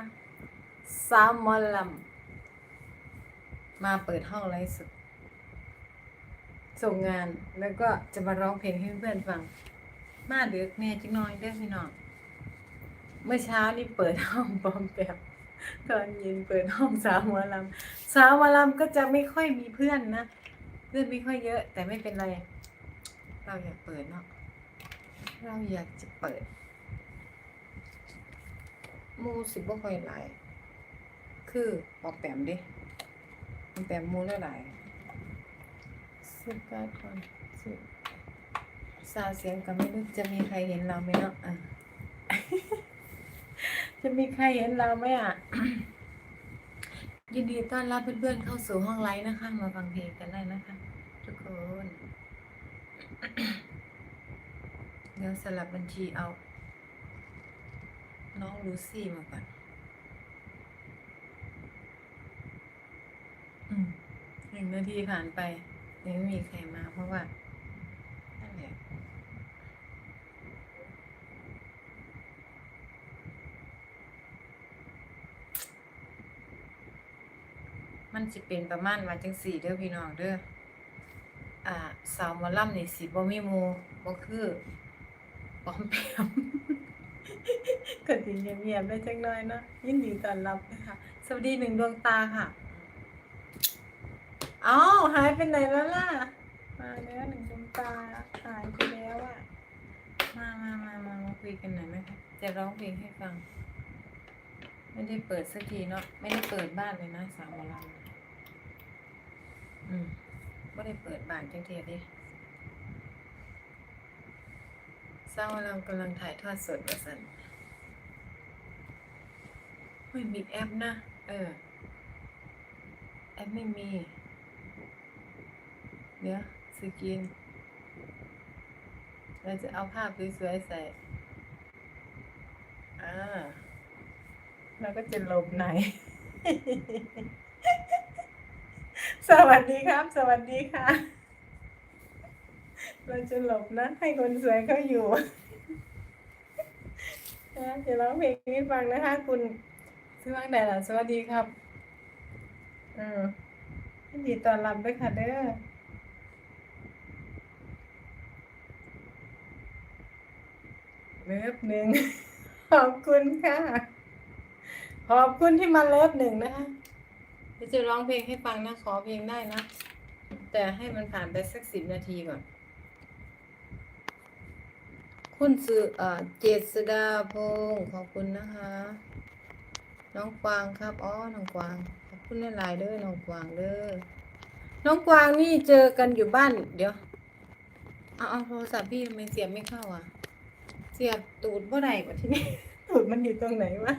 นะคะสาวมอลำมาเปิดห้องไลฟ์สดส่งงานแล้วก็จะมาร้องเพลงให้เพื่อนฟัง มาเดือกแน่จังน้อยเด้อพี่น้องเมื่อเช้านี่เปิดห้องบอมแบบตอนเย็นเปิดห้องสาวมอลำสาวมอลำก็จะไม่ค่อยมีเพื่อนนะเพื่อนไม่ค่อยเยอะ แต่ไม่เป็นไร เราอยากเปิดเนาะเราอยากจะเปิด มูสิบ่ค่อยหลาย คือปอกแปมดิปอกแปมมูหลายๆสิบแปดคนสิบซาเสียงก็ไม่รู้จะมีใครเห็นเราไหมเนาะอะ จะมีใครเห็นเราไหมอะ ยินดีต้อนรับเพื่อนๆเข้าสู่ห้องไลฟ์นะคะมาฟังเพลงกันได้นะคะ ทุกคน เดี๋ยวสลับบัญชีเอา น้องลูซี่มาก่อนอืมหนึ่งนาทีผ่านไปยังไม่มีใครมาเพราะว่านั่นแหละมันสิเป็นประมาณว่าจังสี่เด้อพี่น้องเด้ออ่าสาวมอลำนี่สิบ่มีมู่บ่คือปอมแปม ก็สิเงียบๆได้จังน้อยเนาะยินดีต้อนรับนะคะสวัสดีหนึ่งดวงตาค่ะอ้าหายไปไหนแล้วล่ะ มาแล้วหนึ่งดวงตาหายไปแล้วอะมามามามามาคุยกันหน่อยไหมคะจะร้องเพลงให้ฟัง ไม่ได้เปิดสักทีเนาะไม่ได้เปิดบ้านเลยนะสาวหมอลำอืมไม่ได้เปิดบ้านจังเทียดิสาวหมอลำกำลังถ่ายทอดสดว่าสัน ไม่มีแอปนะ เออ แอปไม่มี เดี๋ยวสกิน เราจะเอาภาพสวยๆใส่ อ่าเราก็จะหลบไหน สวัสดีครับ สวัสดีค่ะ เราจะหลบนะ ให้คนสวยเขาอยู่นะจะร้องเพลงให้ฟังนะคะ คุณ ชื่อว่างใดล่ะ สวัสดีครับอืมยินดีต้อนรับด้วยค่ะเด้อเลิฟหนึ่ง ขอบคุณค่ะ ขอบคุณที่มาเลิฟหนึ่งนะคะเดี๋ยวจะร้องเพลงให้ฟังนะ ขอเพลงได้นะ แต่ให้มันผ่านไปสักสิบนาทีก่อน คุณสือเอ่อเจษดาพงศ์ขอบคุณนะคะ น้องกวางครับอ๋อน้องกวางขอบคุณหลายๆเด้อน้องกวางเด้อน้องกวางนี่เจอกันอยู่บ้าน เดี๋ยวเอาเอาโทรศัพท์พี่ทำไมเสียบไม่เข้าอะ เสียบตูดเมื่อไหร่วะที่นี่ตูดมันอยู่ตรงไหนวะ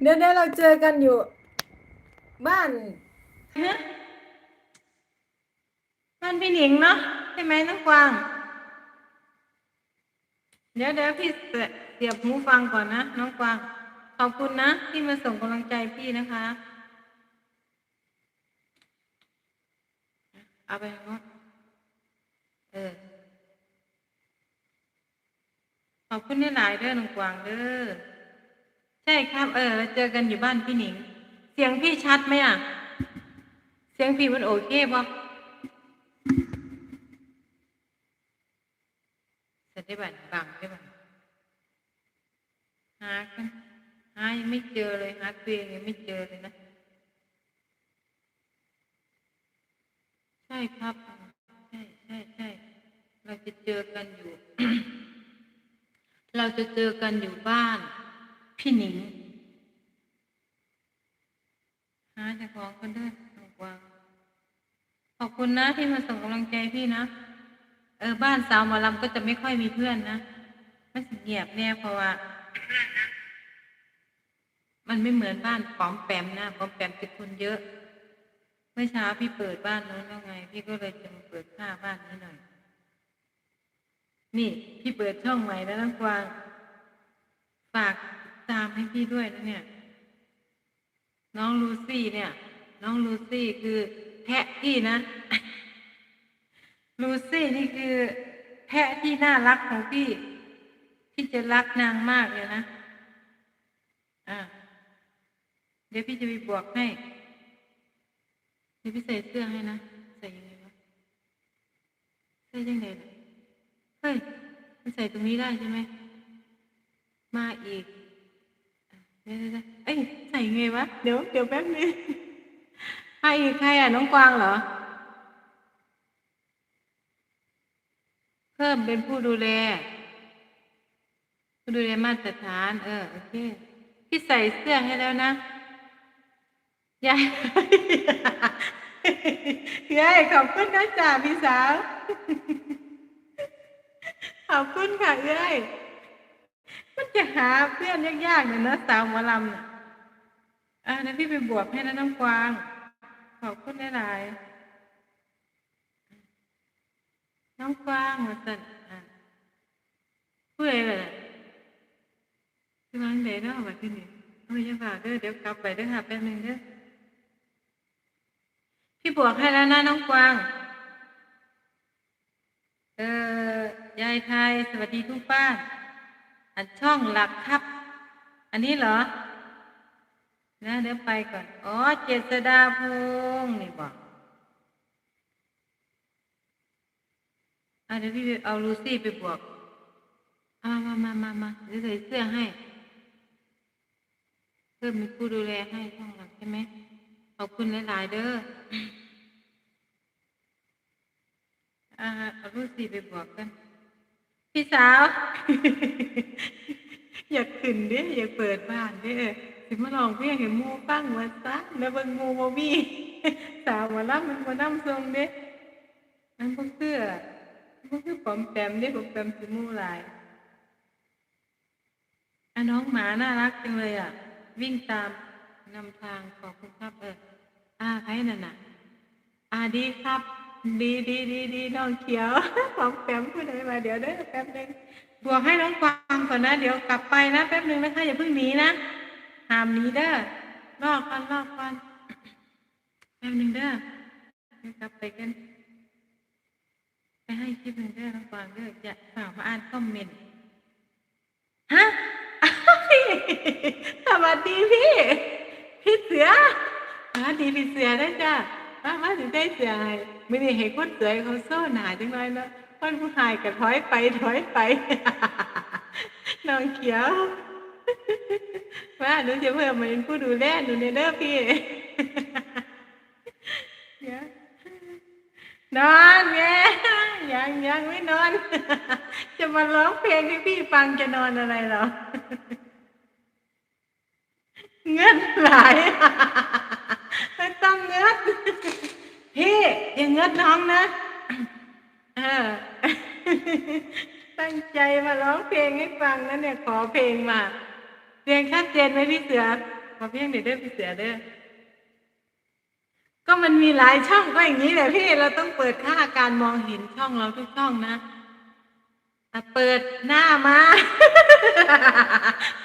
เดี๋ยวเดี๋ยวเราเจอกันอยู่ บ้านฮะบ้านพี่หนิงเนาะใช่ไหมน้องกวาง เดี๋ยวเดี๋ยวพี่เสียเสียบหูฟังก่อนนะน้องกวาง ขอบคุณนะที่มาส่งกำลังใจพี่นะคะ เอาไปเนาะเออ ขอบคุณหลายเด้อหน้องกวางเด้อ ใช่ครับ เออเราเจอกันอยู่บ้านพี่หนิง เสียงพี่ชัดไหมอะ เสียงพี่มันโอเคปะจะได้บันบังได้บันหากัน หายังไม่เจอเลยหาตัวเองยังไม่เจอเลยนะ ใช่ครับใช่ใช่ใช่เราจะเจอกันอยู่ เราจะเจอกันอยู่บ้าน พี่หนิงหาจ้าของคนเด้อน้องกวางขอบคุณนะที่มาส่งกำลังใจพี่นะ เออ บ้านสาวหมอลำก็จะไม่ค่อยมีเพื่อนนะมันเงียบแน่เพราะว่า มันไม่เหมือนบ้านปอมแปมนะปอมแปมเป็นคนเยอะ เมื่อเช้าพี่เปิดบ้านโน้นแล้วไง พี่ก็เลยจะมาเปิดค่าบ้านนี้หน่อย นี่ พี่เปิดช่องใหม่แล้วน้องกวาง ฝากตามให้พี่ด้วยนะเนี่ย น้องลูซี่เนี่ย น้องลูซี่คือแพะพี่นะ ลูซี่นี่คือแพะที่น่ารักของพี่ พี่จะรักนางมากเลยนะ อ่า ดี๋ยวพี่จะไปบวกให้ เดี๋ยวพี่ใส่เสื้อให้นะ ใส่ยังไงวะใส่ยังไงล่ะเฮ้ย มันใส่ตรงนี้ได้ใช่ไหม มาอีกอะเดี๋ยวเดี๋ยวเดี๋ยวเอ้ย ใส่ไงวะ เดี๋ยว เดี๋ยวแป๊บนึงมาอีกใครอะ น้องกวางเหรอ เพิ่มเป็นผู้ดูแล ผู้ดูแลมาตรฐาน เออ โอเค พี่ใส่เสื้อให้แล้วนะ ยายยายขอบคุณนะจ่าพี่สาว ขอบคุณค่ะเอ้ยมันจะหาเพื่อนยากๆเนี่ยนะสาวหมอลำน่ะอ่านะพี่ไปบวกให้นะน้องกวาง ขอบคุณหลายๆน้องกวางมาสั่นอะพูดอะไรเลยน่ะคือวางเดเนาะแบบที่นี่เอาไปยังฝากเด้อเดี๋ยวกลับไปเด้อค่ะแป๊บนึงเด้อ พี่บวกให้แล้วนะน้องกวาง เออยายไทยสวัสดีทุกบ้าน อันช่องหลักครับ อันนี้เหรอ นะเดี๋ยวไปก่อน อ๋อ เจษดาพงศ์นี่บอกอเดี๋ยวพี่เอาลูซี่ไปบวกเอามามามามาเดี๋ยวใส่เสื้อให้ เพิ่มมีผู้ดูแลให้ช่องหลักใช่ไหม ขอบคุณหลายๆเด้ออ่าเอาลูซี่ไปบวกกัน พี่สาว อยากขึ้นเด้อยากเปิดบ้านเด้อสิมาลองเพลงให้หมูฟังว่าซะแล้วเบิ่งมูบ่มีสาวหมาล่ำมันบ่นำทรงเด้มันบ่คือมันบ่คือปอมแปมเด้ปอมแปมสิมูหลายอะน้องหมาน่ารักจังเลยอะ วิ่งตาม นำทางขอบคุณครับ เอออาใครนั่นน่ะ อาดีครับ ดีดีดีดีน้องเขียวของแปมพูดอะไรมาเดี๋ยวเด้อแป๊บนึงบวกให้น้องกวางก่อนนะ เดี๋ยวกลับไปนะแป๊บนึงนะคะอย่าเพิ่งหนีนะห้ามหนีเด้อรอก่อนรอก่อนแป๊บนึงเด้อกลับไปกันไปให้คลิปหนึ่งเด้อน้องกวางเด้ออย่าฝากมาอ่านคอมเมนต์ฮะสวัสดีพี่ พี่เสือสวัสดีพี่เสือได้จ้ามามาถึงได้เสือให้ไม่ได้เห็นคนสวยเขาโซ่หนาจังเลยเนาะคนผู้ชายก็ถอยไปถอยไปน้องเขียวว่าหนูจะเพิ่มมาเป็นผู้ดูแลหนูเนี่ยเด้อพี่เดี๋ยนอนไงยังยังไม่นอน จะมาร้องเพลงให้พี่ฟังจะนอนอะไรหรอ เงินหลายไม่ต้องเงินพี่อย่าเงินน้องนะเออตั้งใจมาร้องเพลงให้ฟังนะเนี่ยขอเพลงมาเสียงชัดเจนไหมพี่เสือขอเพลงเดี๋ยวเด้อพี่เสือเด้อก็มันมีหลายช่องก็อย่างนี้แหละพี่เราต้องเปิดค่าการมองเห็นช่องเราทุกช่องนะอะเปิดหน้ามา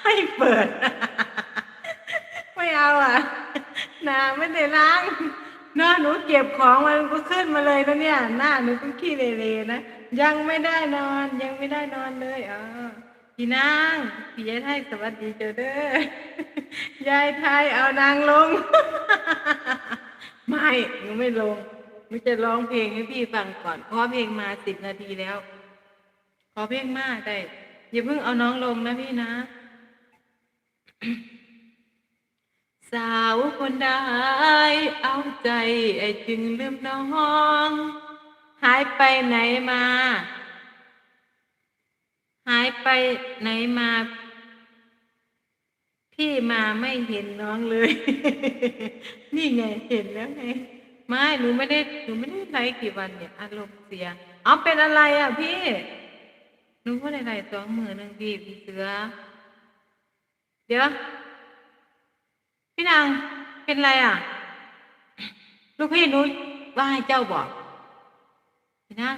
ไม่เปิด ไม่เอาอะหน้าไม่ได้ล้างเนาะหนูเก็บของมันก็ขึ้นมาเลยนะเนี่ย หน้าหนูก็ขี้เลๆนะยังไม่ได้นอนยังไม่ได้นอนเลยอ๋อพี่นางพี่ยายไทยสวัสดีเจ้าเด้อยายไทยเอานางลง ไม่หนูไม่ลงหนูจะร้องเพลงให้พี่ฟังก่อนเพราะเพลงมาสิบนาทีแล้ว ขอเพลงมากได้อย่าเพิ่งเอาน้องลงนะพี่นะ สาวคนใดเอาใจไอ้จึงลืมน้อง หายไปไหนมา หายไปไหนมา พี่มาไม่เห็นน้องเลย นี่ไงเห็นแล้วไงไม่หนูไม่ได้หนูไม่ได้ไลฟ์กี่วันเนี่ยอารมณ์เสียเอาเป็นอะไรอะพี่หนูก็ได้ไลฟ์สองหมื่นหนึ่งพี่พี่เสือเดี๋ยว พี่นางเป็นไรอะ ลูกพี่หนูว่าให้เจ้าบอกพี่นาง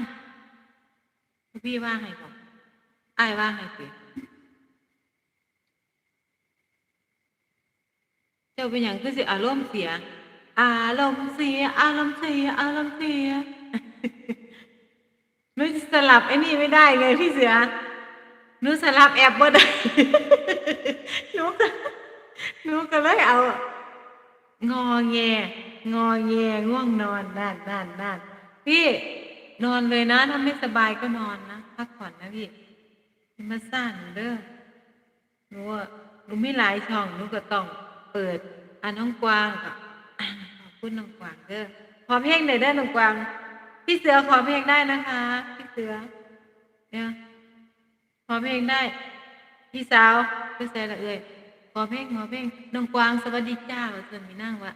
ลูกพี่ว่าให้บอกอ้ายว่าให้สิเจ้าเป็นอย่างคือสิอารมณ์เสีย อารมณ์เสีย อารมณ์เสีย อารมณ์เสียหนูสลับไอ้นี่ไม่ได้ไงพี่เสือหนูสลับแอบบ่ได้นูก็ หนูก็เลยเอา งอแง งอแงง่วงนอนนั่นนั่นนั่นพี่นอนเลยนะถ้าไม่สบายก็นอนนะพักผ่อนนะพี่อย่ามาซ่าหนูเด้อหนูหนูไม่หลายช่องหนูก็ต้องเปิดอ่าน้องกวางกับอะขอบคุณน้องกวางเด้อขอเพลงหน่อยเด้น้องกวางพี่เสือขอเพลงได้นะคะพี่เสือเนี่ยขอเพลงได้ พี่สาวพี่แซ่ละเอ่ย ขอเพลงขอเพลงน้องกวางสวัสดีจ้าว่าส่วนมีนั่งว่า